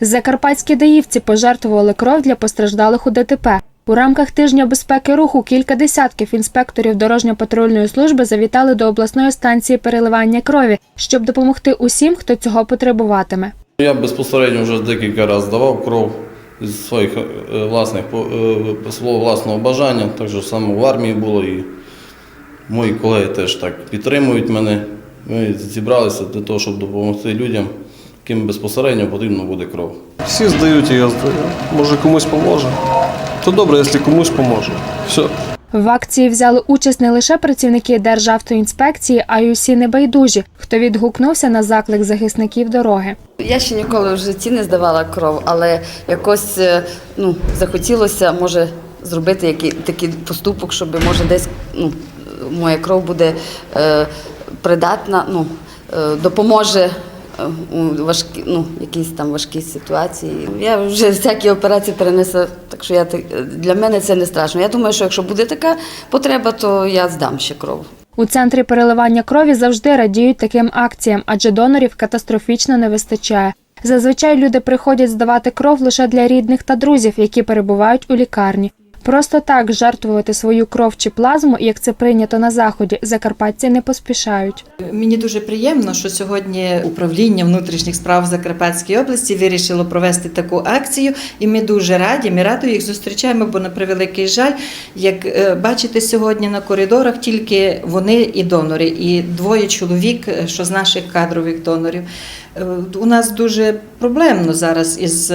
Закарпатські даївці пожертвували кров для постраждалих у ДТП. У рамках тижня безпеки руху кілька десятків інспекторів дорожньо-патрульної служби завітали до обласної станції переливання крові, щоб допомогти усім, хто цього потребуватиме. Я безпосередньо вже декілька разів давав кров з своїх е, власних е, свого власного бажання. Так же саме в армії було і мої колеги теж так підтримують мене. Ми зібралися для того, щоб допомогти людям, яким безпосередньо потрібна буде кров. Всі здають, і я здаю. Може комусь поможе. То добре, якщо комусь поможе. Все. В акції взяли участь не лише працівники Державтоінспекції, а й усі небайдужі, хто відгукнувся на заклик захисників дороги. Я ще ніколи в житті не здавала кров, але якось е, ну, захотілося, може, зробити який, такий поступок, щоб може десь ну, моя кров буде е, придатна, ну, е, допоможе у важкі, ну, якісь там важкі ситуації. Я вже всякі операції перенесла, так що я, для мене це не страшно. Я думаю, що якщо буде така потреба, то я здам ще кров. У центрі переливання крові завжди радіють таким акціям, адже донорів катастрофічно не вистачає. Зазвичай люди приходять здавати кров лише для рідних та друзів, які перебувають у лікарні. Просто так жертвувати свою кров чи плазму, як це прийнято на заході, закарпатці не поспішають. Мені дуже приємно, що сьогодні управління внутрішніх справ в Закарпатській області вирішило провести таку акцію, і ми дуже раді. Ми радо їх зустрічаємо, бо на превеликий жаль, як е, бачите сьогодні на коридорах, тільки вони і донори, і двоє чоловік, е, що з наших кадрових донорів. Е, У нас дуже проблемно зараз із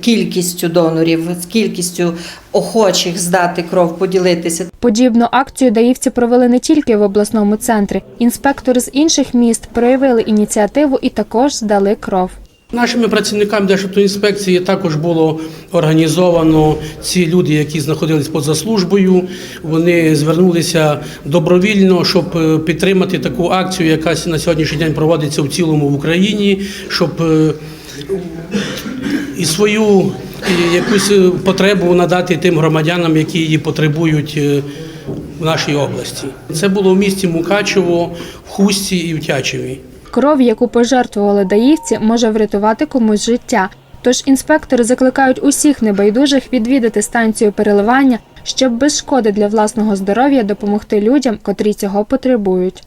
кількістю донорів, з кількістю охочих здати кров, поділитися. Подібну акцію даївці провели не тільки в обласному центрі. Інспектори з інших міст проявили ініціативу і також здали кров. Нашими працівниками Державтоінспекції також було організовано ці люди, які знаходились поза службою. Вони звернулися добровільно, щоб е, підтримати таку акцію, яка на сьогоднішній день проводиться в цілому в Україні, щоб е, і свою і якусь е, потребу надати тим громадянам, які її потребують е, в нашій області. Це було в місті Мукачево, в Хусті і в Тячеві. Кров, яку пожертвували даївці, може врятувати комусь життя. Тож інспектори закликають усіх небайдужих відвідати станцію переливання, щоб без шкоди для власного здоров'я допомогти людям, котрі цього потребують.